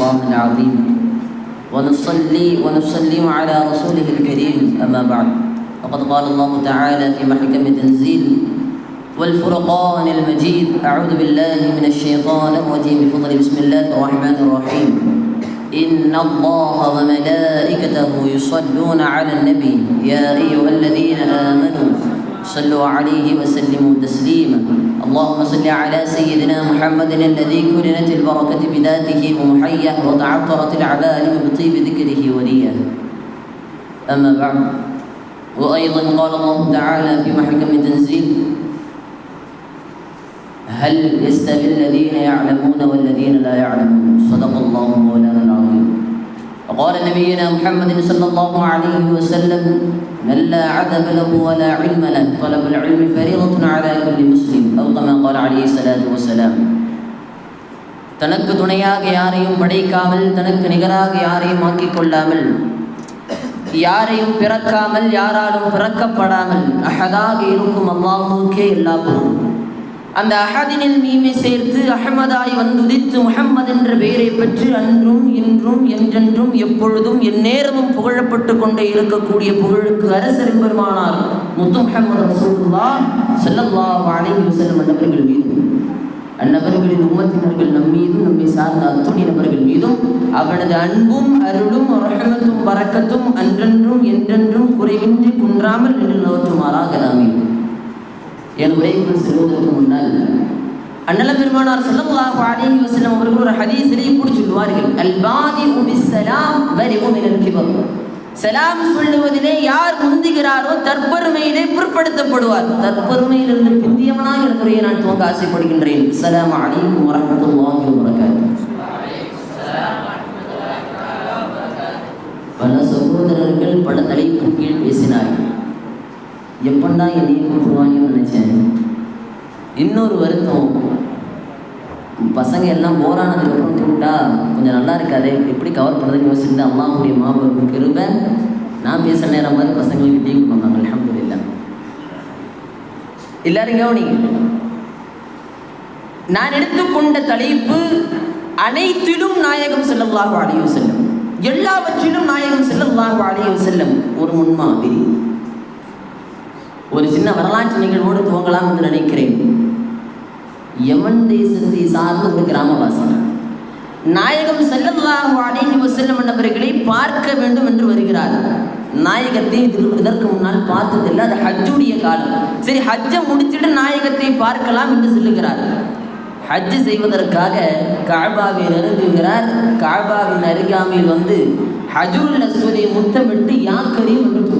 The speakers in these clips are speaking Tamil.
الله العظيم. ونصلي ونسلم على رسوله الكريم. أما بعد وقد قال الله تعالى في محكم تنزيل والفرقان المجيد. أعوذ بالله من الشيطان الرجيم. بفضل بسم الله الرحمن الرحيم. إن الله وملائكته يصلون على النبي. يا أيها الذين آمنوا صلوا عليه وسلموا تسليما. اللهم صل على سيدنا محمد الذي كرنت البركة بذاته ومحيه وتعطرت العبائل بطيب ذكره وليا. أما بعد وأيضا قال الله تعالى في محكم تنزيل هل يستوي الذين يعلمون والذين لا يعلمون؟ صدق الله مولانا العظيم. وقال نبينا محمد صلى الله عليه وسلم من لا عذب له ولا علم له طلب العلم فريضة على كل مسلم أو كما قال عليه الصلاة والسلام தனக்கு துணையாக யாரையும் படைக்காமல் தனக்கு நிகராக யாரையும் ஆக்கிக் கொள்ளாமல் யாரையும் பிறக்காமல் யாராலும் பிறக்கப்படாமல் அஹதாக இருக்கும் அல்லாஹுக்கே எல்லா பொருளும் அந்த அஹதினில் மீமை சேர்த்து அஹமதாய் வந்துதித்து முஹம்மது என்ற பெயரை பெற்று அன்றும் இன்றும் என்றென்றும் எப்பொழுதும் எந்நேரமும் புகழப்பட்டு கொண்டே இருக்கக்கூடிய புகழுக்கு அரசர் பெருமானார் முத்து முஹம்மது ரசூலுல்லா ஸல்லல்லாஹு அலைஹி வஸல்லம் நபர்கள் மீதும் அந்நபர்களின் உம்மத்தினர்கள் நம் மீதும் நம்மை சார்ந்த அத்துணை நபர்கள் மீதும் அவனது அன்பும் அருளும் ரஹமத்தும் பறக்கத்தும் அன்றென்றும் என்றென்றும் குறைவின்றி குன்றாமல் நின்று நோற்றுமாறாக நாமே என் உரைக்குள் செல்வதற்கு முன்னால் அண்ணல பெருமானார் ஸல்லல்லாஹு அலைஹி வஸல்லம் அவர்கள் ஒரு ஹதீஸிலே இப்படி சொல்வார்கள் அல்பாதி பிஸ்ஸலாம் பரிஉ மினல் கிபர் சலாம் சொல்லுவதிலே யார் முந்துகிறாரோ தற்பெருமையிலே பிற்படுத்தப்படுவார் தற்பெருமையிலிருந்து பிந்தியவனாக இருக்கிறையை நான் துவங்க ஆசைப்படுகின்றேன். சலாம் அலைக்கும் வரஹ்மத்துல்லாஹி வபரகாத்துஹு பல சகோதரர்கள் பல தலைப்பின் கீழ் பேசினார்கள். எப்படா என்னையும் கூப்பிடுவாங்கன்னு நினச்சேன். இன்னொரு வருத்தம் பசங்க எல்லாம் போரானதுக்கப்புறம் தூண்டா கொஞ்சம் நல்லா இருக்காது எப்படி கவர் பண்ணுறதுன்னு யோசிச்சுட்டு அம்மாவுடைய மாபெரும் கிருப நான் பேசுகிற நேரம் மாதிரி பசங்களுக்கு டீ பண்ணாங்க அலமதுல்லா எல்லாரும் கவனிங்க. நான் எடுத்துக்கொண்ட தலைப்பு அனைத்திலும் நாயகம் செல்லல்லாஹு அலைஹி செல்லும் எல்லாவற்றிலும் நாயகம் செல்லல்லாஹு அலைஹி செல்லும் ஒரு முன்மாதிரி. ஒரு சின்ன வரலாற்று நிகழ்வோடு துவங்கலாம் என்று நினைக்கிறேன். யமன் தேசத்தை சார்ந்த ஒரு கிராமவாசி நாயகம் செல்லல்லாஹு அலைஹி வஸல்லம் என்பவர்களை பார்க்க வேண்டும் என்று வருகிறார். நாயகத்தை இது இதற்கு முன்னால் பார்த்ததில்லை அது ஹஜ்ஜுடைய காலம். சரி ஹஜ்ஜை முடிச்சுட்டு நாயகத்தை பார்க்கலாம் என்று சொல்லுகிறார். ஹஜ்ஜு செய்வதற்காக காபாவை நெருங்குகிறார். காபாவின் அருகாமையில் வந்து ஹஜுல் அஸ்வதை முத்தமிட்டு யாக்கரியும் என்று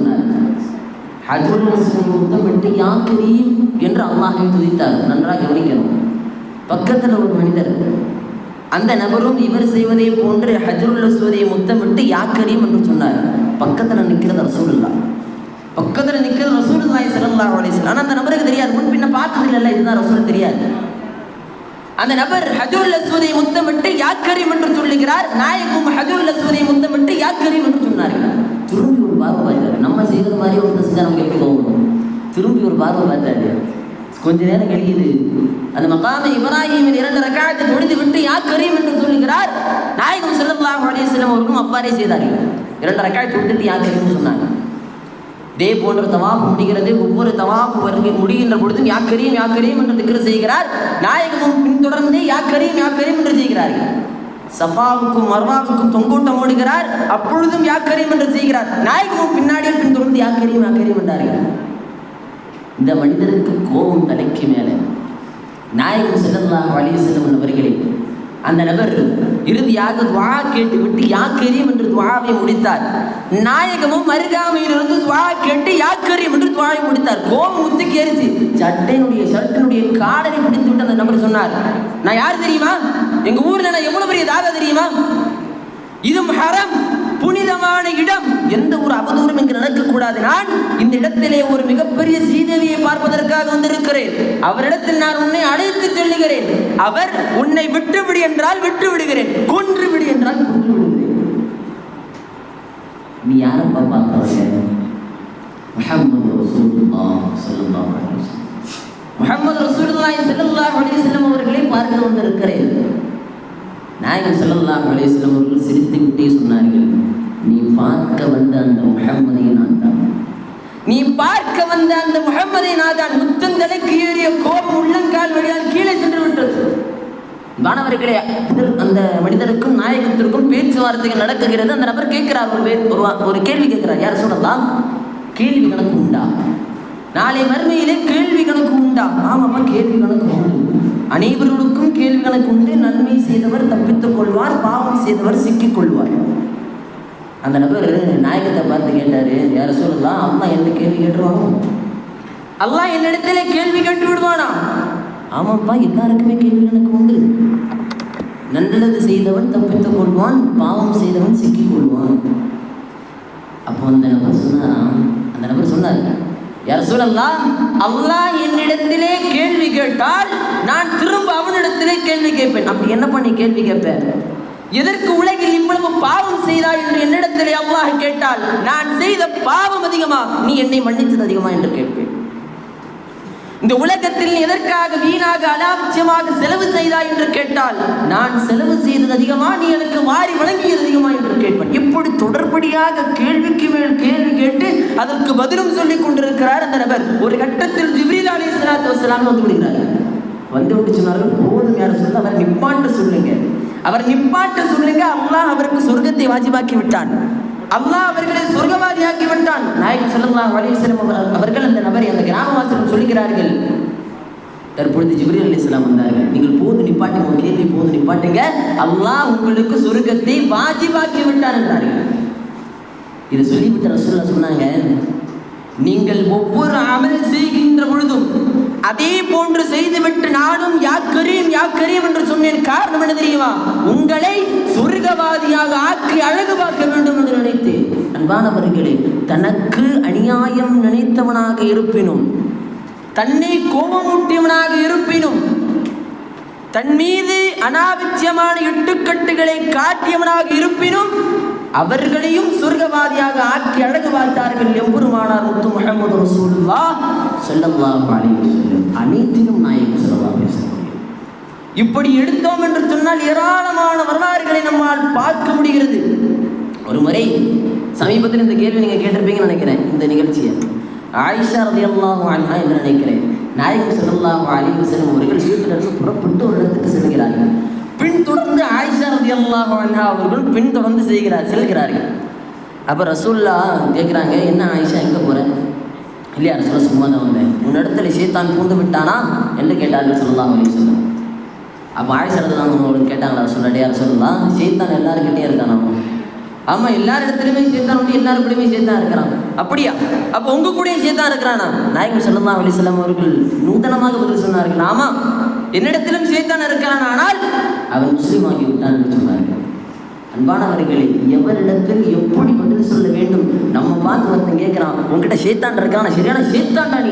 சொன்னார் ஹஜுல் அஸ்வதை முத்தமிட்டு யாக்கரியும் என்று அல்லாஹை துதித்தார். நன்றாக கவனிக்கணும். பக்கத்தில் ஒரு மனிதர் அந்த நபரும் இவர் செய்வதை போன்று ஹஜருல் அஸ்வதை முத்தமிட்டு யாக்கரியும் என்று சொன்னார். பக்கத்தில் நிற்கிறது ரசூல்லா பக்கத்தில் நிற்கிறது ரசூலுல்லாய் ஸல்லல்லாஹு அலைஹி வஸல்லம். ஆனால் அந்த நபருக்கு தெரியாது. முன் பின்ன பார்த்தது இல்லை இதுதான் ரசூல் தெரியாது. அந்த நபர் ஹஜருல் அஸ்வதை முத்தமிட்டு யாக்கரியும் என்று சொல்லுகிறார். நாயகம் ஹஜருல் அஸ்வதை முத்தமிட்டு யாக்கரியும் என்று சொன்னார்கள். திரும்பி ஒரு பார்வை பார்த்தாரு. நம்ம செய்கிறது மாதிரி ஒரு செஞ்சா நமக்கு எப்படி தோணும் திரும்பி ஒரு பார்வை பார்த்தாரு. கொஞ்ச நேரம் கழியுது அந்த மகாம இப்ராஹிமின் இரண்டு ரக்காயத்தை தொழுது விட்டு யாக்கரியும் என்று சொல்லுகிறார். நாயகம் ஸல்லல்லாஹு அலையம் வஸல்லம் அவர்களும் அவ்வாறே செய்தார்கள். இரண்டு ரக்காயத்தை விட்டுட்டு யாக்கரியும் சொன்னாங்க. இதே போன்ற தவாஃப் முடிகிறது. ஒவ்வொரு தவாஃப் வருகை முடிகின்ற பொழுதும் யாக்கரியும் யாக்கரியும் என்று திக்ரு செய்கிறார். நாயகமும் பின்தொடர்ந்து யாக்கரியும் யாக்கரியும் என்று செய்கிறார்கள். சஃபாவுக்கும் மர்வாவுக்கும் தொங்கூட்டம் ஓடுகிறார். அப்பொழுதும் யாக்கரியும் என்று செய்கிறார். நாயகமும் பின்னாடியும் பின்தொடர்ந்து யாக்கரியும் யாக்கரியும் என்றார்கள். இந்த மனிதருக்கு கோபம் தலைக்கு மேலே. நாயகம் செல்லலாம் வழியை செல்லும் அவர்களே அந்த நபர் இறுதியாக துவா கேட்டு விட்டு யாக்கரியம் என்று துவாவை முடித்தார். நாயகமும் அருகாமையிலிருந்து துவா கேட்டு யாக்கரியம் என்று துவாவை முடித்தார். கோபம் உச்சிக்கு ஏறிச்சு. சட்டையினுடைய ஷர்ட்டினுடைய காடனை பிடித்து விட்டு அந்த நபர் சொன்னார் நான் யார் தெரியுமா? எங்க ஊர்ல நான் எவ்வளவு பெரிய தாதா தெரியுமா? இது ஹரம் புனிதமான இடம். எந்த ஒரு அவதூறும் இங்கு கூடாது நான் இந்த இடத்திலே ஒரு மிகப்பெரிய சீதேவியை பார்ப்பதற்காக வந்திருக்கிறேன். அவரிடத்தில் நான் உன்னை அழைத்து சொல்லுகிறேன். அவர் உன்னை விட்டுவிடு என்றால் விட்டு விடுகிறேன் கொன்று விடு என்றால் கொன்று விடுகிறேன் நீ யாரப்பா பார்க்கிறவங்க ஸல்லல்லாஹு அலைஹி வஸல்லம். ரசூலுல்லாஹி ஸல்லல்லாஹு அலைஹி வஸல்லம் அவர்களை பார்க்க வந்திருக்கிறேன். நாயகம் ஸல்லல்லாஹு அலைஹி வஸல்லம் அவர்கள் சிரித்துக்கிட்டே சொன்னார்கள். நீ பார்க்க வந்த அந்த முகம்மதை நான் தான். நீ பார்க்க வந்த அந்த முகம்மதை நான் தான். முத்தந்தலைக்கு ஏறிய கோபம் உள்ளங்கால் வழியால் கீழே சென்று விட்டது மாணவர்களே அந்த மனிதருக்கும் நாயகத்திற்கும் பேச்சுவார்த்தைகள் நடக்குகிறது. அந்த நபர் கேட்கிறார் ஒரு பேர் ஒரு ஒரு கேள்வி கேட்கிறார். யார் சொல்லலாம் கேள்வி கணக்கு உண்டா? நாளை மறுமையிலே கேள்வி கணக்கு உண்டா? ஆமாம்மா கேள்வி கணக்கு உண்டு. அனைவர்களுக்கும் கேள்வி கணக்கு உண்டு. நன்மை செய்தவர் தப்பித்துக் கொள்வார் பாவம் செய்தவர் சிக்கிக் கொள்வார். அந்த நபர் நாயகத்தை பார்த்து கேட்டார் யார சொல்லலாம் அம்மா என்ன கேள்வி கேட்டுருவானோ? அல்லாஹ் என்னிடத்திலே கேள்வி கேட்டு விடுவானா ஆமாப்பா எல்லாருக்குமே கேள்வி எனக்கு உண்டு. நல்லது செய்தவன் தப்பித்துக் கொள்வான் பாவம் செய்தவன் சிக்கிக் கொள்வான். அப்போ அந்த நபர் சொன்னா அந்த நபர் சொன்னார் யார் சொல்லலாம் அல்லாஹ் என்னிடத்திலே கேள்வி கேட்டால் நான் திரும்ப அவனிடத்திலே கேள்வி கேட்பேன். அப்படி என்ன பண்ணி கேள்வி கேட்பேன் எதற்கு உலகில் இவ்வளவு பாவம் செய்தாய் என்று என்னிடத்திலே அல்லாஹ் கேட்டால் நான் செய்த பாவம் அதிகமா? நீ என்னை மன்னித்தது அதிகமா என்று கேட்பேன். இந்த உலகத்தில் எதற்காக வீணாக அனாவசியமாக செலவு செய்தாய் என்று கேட்டால் நான் செலவு செய்தது அதிகமா? நீ எனக்கு மாறி வழங்கியது அதிகமா என்று கேட்பேன். இப்படி தொடர்படியாக கேள்விக்கு மேல் கேள்வி கேட்டு அதற்கு பதிலும் சொல்லிக் கொண்டிருக்கிறார் அந்த நபர். ஒரு கட்டத்தில் ஜிப்ரீல் அலி சலாத்து வசலாம் வந்து விடுகிறார். வந்து விட்டு சொன்னார்கள் போதும் யார் சொன்னால் அவர் நிப்பாண்டு அவர் நிப்பாட்ட சொல்லுங்க அல்லாஹ் அவருக்கு சொர்க்கத்தை வாஜிபாக்கி விட்டான். அல்லாஹ் அவர்களை சொர்க்கவாதியாக்கி விட்டான். நாயகம் ஸல்லல்லாஹு அலைஹி அவர்கள் அந்த நபரை அந்த கிராமவாசிகள் சொல்லுகிறார்கள். தற்பொழுது ஜிப்ரீல் அலைஹிஸ்ஸலாம் வந்தார்கள். நீங்கள் போது நிப்பாட்டுங்க உங்க கேள்வி போது நிப்பாட்டுங்க. அல்லாஹ் உங்களுக்கு சொர்க்கத்தை வாஜிபாக்கி விட்டார் என்றார்கள். இதை சொல்லிவிட்டு ரசூல்லா சொன்னாங்க நீங்கள் ஒவ்வொரு அமல் செய்கின்ற பொழுதும் அதே போன்று செய்துவிட்டு நானும் யா கரீம் யா கரீம் என்று சொன்னேன். காரணம் என்ன தெரியுமா? உங்களை சொர்க்கவாதியாக ஆக்கி அழகு பார்க்க வேண்டும் என்று நினைத்தேன். அன்பானவர்களே தனக்கு அநியாயம் நினைத்தவனாக இருப்பினும் தன்னை கோபமூட்டியவனாக இருப்பினும் தன் மீது அனாவசியமான இட்டுக்கட்டுகளை காட்டியவனாக இருப்பினும் அவர்களையும் சொர்க்கவாதியாக ஆக்கி அழகு பார்த்தார்கள் எம்பெருமானார் முத்து முகமது ரசூல்லா ஸல்லல்லாஹு அலைஹி அனைத்திலும் நாயகம் செல்லவா இப்படி எடுத்தோம் என்று சொன்னால் ஏராளமான வரலாறுகளை நம்மால் பார்க்க முடிகிறது. ஒரு முறை சமீபத்தில் இந்த கேள்வி நீங்கள் கேட்டிருப்பீங்கன்னு நினைக்கிறேன் இந்த நிகழ்ச்சியை. ஆயிஷா ரலியல்லாஹு அன்ஹா என்று நினைக்கிறேன். நாயகம் ஸல்லல்லாஹு அலைஹி வஸல்லம் அவர்கள் வீட்டிலிருந்து புறப்பட்டு ஒரு இடத்துக்கு செல்கிறார்கள். பின் தொடர்ந்து ஆயிஷா ரதி அன்ஹா அவர்கள் பின் தொடர்ந்து செய்கிறார் செல்கிறார்கள். அப்போ ரசூல்லா கேட்குறாங்க என்ன ஆயிஷா எங்கே போகிறேன் இல்லையா ரசூல்லா சும்மா தான் வந்தேன். உன்னிடத்துல சீத்தான் பூந்து விட்டானா? என்று கேட்டார்கள் சொல்லலாம் அலைஹி வஸல்லம். அப்போ ஆயிஷா தான் உங்களுக்கு கேட்டாங்களா சொல்லடையா சொல்லலாம் சீத்தான் எல்லாருக்கிட்டே இருக்கானா? ஆமாம் எல்லார் இடத்துலையுமே சேத்தான் உண்டு எல்லார் கூடயுமே இருக்கிறான். அப்படியா? அப்போ உங்கள் கூடயும் சேர்த்தான் இருக்கிறானா? நாயகம் ஸல்லல்லாஹு அலைஹி வஸல்லம் அவர்கள் நூதனமாக பதில் சொன்னார்கள். ஆமாம் என்னிடத்திலும் சேத்தான் இருக்கிறான் ஆனால் அவன் முஸ்லீம் ஆகிவிட்டான் என்று சொன்னார்கள். அன்பானவர்களே எவரிடத்தில் எப்படி பதில் சொல்ல வேண்டும்? நம்ம பார்த்து ஒருத்தன் கேட்குறான் உங்ககிட்ட சேத்தான் இருக்கான் சரியான சேத்தான்டா நீ.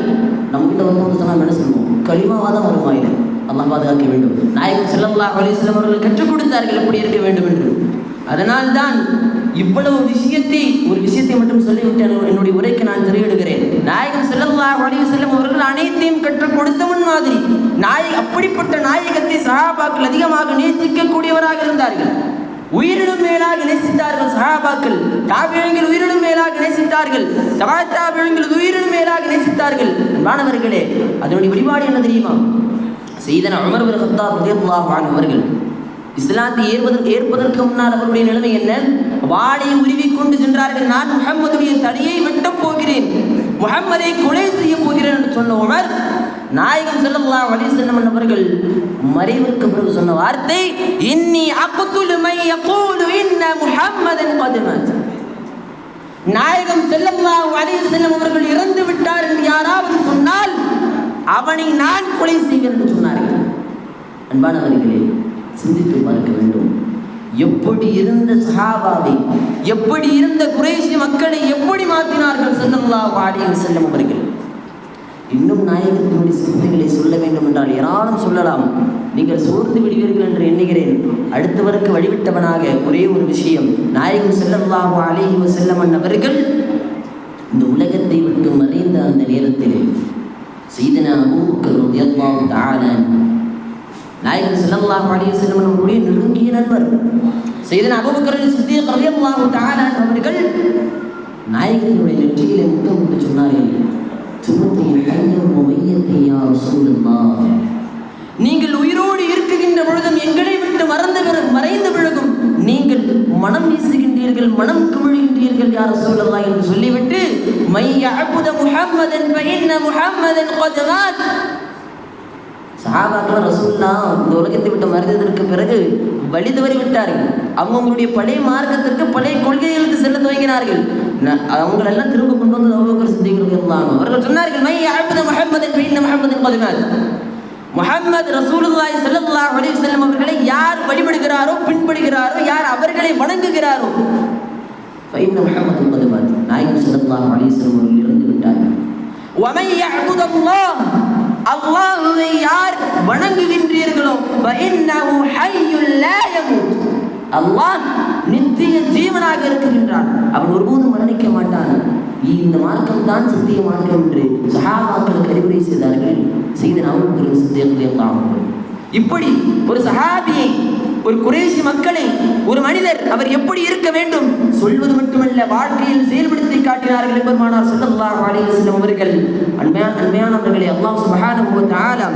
நம்ம கிட்ட வந்து என்ன சொல்லுவோம்? கழிவாக தான் வருமா இது அல்லாஹ் பாதுகாக்க வேண்டும். நாயகம் செல்லல்லா அலிஸ்லம் அவர்கள் கற்றுக் கொடுத்தார்கள் எப்படி இருக்க வேண்டும் என்று. அதனால்தான் இவ்வளவு விஷயத்தை ஒரு விஷயத்தை மட்டும் சொல்லிவிட்டு என்னுடைய உரைக்கு நான் திரையிடுகிறேன். நாயகம் செல்லல்லா அனைத்தையும் கற்றுக் கொடுத்தவன் மாதிரி. நாய் அப்படிப்பட்ட நாயகத்தை சஹாபாக்கள் அதிகமாக நேசிக்கக்கூடியவராக இருந்தார்கள். உயிரினும் மேலாக நேசித்தார்கள் சஹாபாக்கள் தாபியங்கள் உயிரினும் மேலாக நேசித்தார்கள். தபா தாபியங்கள் உயிரினும் மேலாக நேசித்தார்கள். மாணவர்களே அதனுடைய வழிபாடு என்ன தெரியுமா? செய்தன அமர் பின் அவர்கள் இஸ்லாத்தை ஏற்பதற்கு ஏற்பதற்கு முன்னால் அவருடைய நிலைமை என்ன? வாளை உருவி கொண்டு சென்றார்கள். நான் முகம்மதுடைய தலையை வெட்டப் போகிறேன். முகம்மதை கொலை செய்ய போகிறேன் என்று சொன்ன உமர் நாயகம் செல்லல்லா அலைஹி செல்லும் அவர்கள் மறைவிற்கு பிறகு சொன்ன வார்த்தை இன்னி அக்குத்துலுமை மை யகூலு இன்ன முஹம்மதன் நாயகம் செல்லல்லா அலைஹி செல்லும் அவர்கள் இறந்து விட்டார் என்று யாராவது சொன்னால் அவனை நான் கொலை செய்வேன் என்று சொன்னார்கள். அன்பானவர்களே சிந்தித்து பார்க்க வேண்டும். எப்படி இருந்த சஹாபாவை எப்படி இருந்த குறைசி மக்களை எப்படி மாற்றினார்கள் ஸல்லல்லாஹு வாடியில் செல்லும் அவர்கள்? இன்னும் நாயகத்தினுடைய சிந்தனைகளை சொல்ல வேண்டும் என்றால் ஏராளம் சொல்லலாம். நீங்கள் சோர்ந்து விடுவீர்கள் என்று எண்ணுகிறேன். அடுத்தவருக்கு வழிவிட்டவனாக ஒரே ஒரு விஷயம் நாயகம் ஸல்லல்லாஹு அலைஹி செல்லமன் அவர்கள் இந்த உலகத்தை விட்டு மறைந்த அந்த நேரத்தில் செய்தன அபூபக்கர் ரலியல்லாஹு தஆலா நாயகன் செல்லல்லாஹ் அலைய செல்லும் நம்முடைய நெருங்கிய நண்பர். செய்தன் அபுபக்கரின் சித்திய பிரதியல்லாஹு தாலான் அவர்கள் நாயகனுடைய நெற்றியிலே முத்தம் என்று சொன்னார்கள் சுமத்தைய நீங்கள் உயிரோடு இருக்குகின்ற பொழுதும் எங்களை விட்டு மறந்து மறைந்து விழுகும் நீங்கள் மனம் வீசுகின்றீர்கள் மனம் குமிழ்கின்றீர்கள் யார் சூழல்லா என்று சொல்லிவிட்டு மைய அபுத முஹம்மதன் பயின்ன முஹம்மதன் சஹாபாக்கள் ரசூல்லா இந்த உலகத்தை விட்டு மறைந்ததற்கு பிறகு வழி தவறி விட்டார்கள். அவங்களுடைய பழைய மார்க்கத்திற்கு பழைய கொள்கைகளுக்கு செல்ல துவங்கினார்கள். அவங்களெல்லாம் திரும்ப கொண்டு வந்து அவ்வளோக்கர் இருந்தாங்க அவர்கள் சொன்னார்கள் மை அஹமது முஹம்மது முஹம்மது பதினாறு முகமது ரசூலுல்லாய் செல்லல்லா அலி செல்லம் அவர்களை யார் வழிபடுகிறாரோ பின்படுகிறாரோ யார் அவர்களை வணங்குகிறாரோ ஃபைன் முகமது பதினாறு நாயகம் செல்லல்லா அலி செல்லம் அவர்கள் இறந்து விட்டார்கள். அல்லாஹுவை யார் வணங்குகின்றீர்களோ அல்லாஹ் நித்திய ஜீவனாக இருக்குகின்றான் அவன் ஒருபோதும் மரணிக்க மாட்டான். இந்த மார்க்கம் தான் சத்திய மார்க்கம் என்று சஹாபாக்களுக்கு அறிவுரை செய்தார்கள். செய்த நாமத்திற்கு சத்தியம் இப்படி ஒரு சஹாபியை ஒரு குறைசி மக்களை ஒரு மனிதர் அவர் எப்படி இருக்க வேண்டும் சொல்வது மட்டுமல்ல வாழ்க்கையில் செயல்படுத்தி காட்டினார்கள் பெருமானார் ஸல்லல்லாஹு அலைஹி வஸல்லம் அவர்கள். அன்மையான அன்மையானவர்களே அல்லாஹ் சுப்ஹானஹு வ தஆலா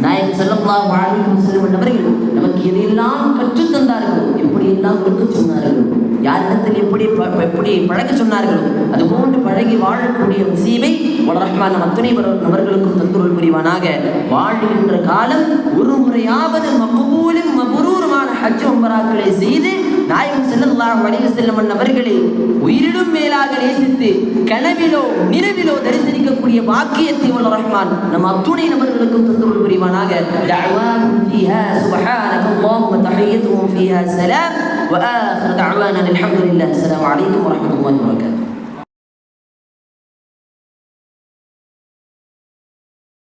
நாயகம் ஸல்லல்லாஹு அலைஹி செல்லும் அவர்கள் நமக்கு எதையெல்லாம் கற்றுத் தந்தார்களோ எப்படியெல்லாம் கொடுக்க சொன்னார்களோ யாரிடத்தில் எப்படி ப- எப்படி பழக சொன்னார்களோ அதுபோன்று பழகி வாழக்கூடிய நசீபை வல்ல நம் அத்துணை அவர்களுக்கும் தந்துருள் புரிவானாக. வாழ்கின்ற காலம் ஒரு முறையாவது மகபூலும் மபரூருமான ஹஜ் உம்பராக்களை செய்து நாயகம் ஸல்லல்லாஹு அலைஹி வஸல்லம் அவர்களை உயிரிலும் மேலாக நேசித்து கனவிலோ நினைவிலோ தரிசனிக்கக்கூடிய பாக்கியத்தை வல்ல ரஹ்மான் நம் அத்துணை நபர்களுக்கும் தந்துருள் புரிவானாக دعواهم فيها سبحانك اللهم وتحيتهم فيها سلام وآخر دعوانا الحمد لله السلام عليكم ورحمة الله وبركاته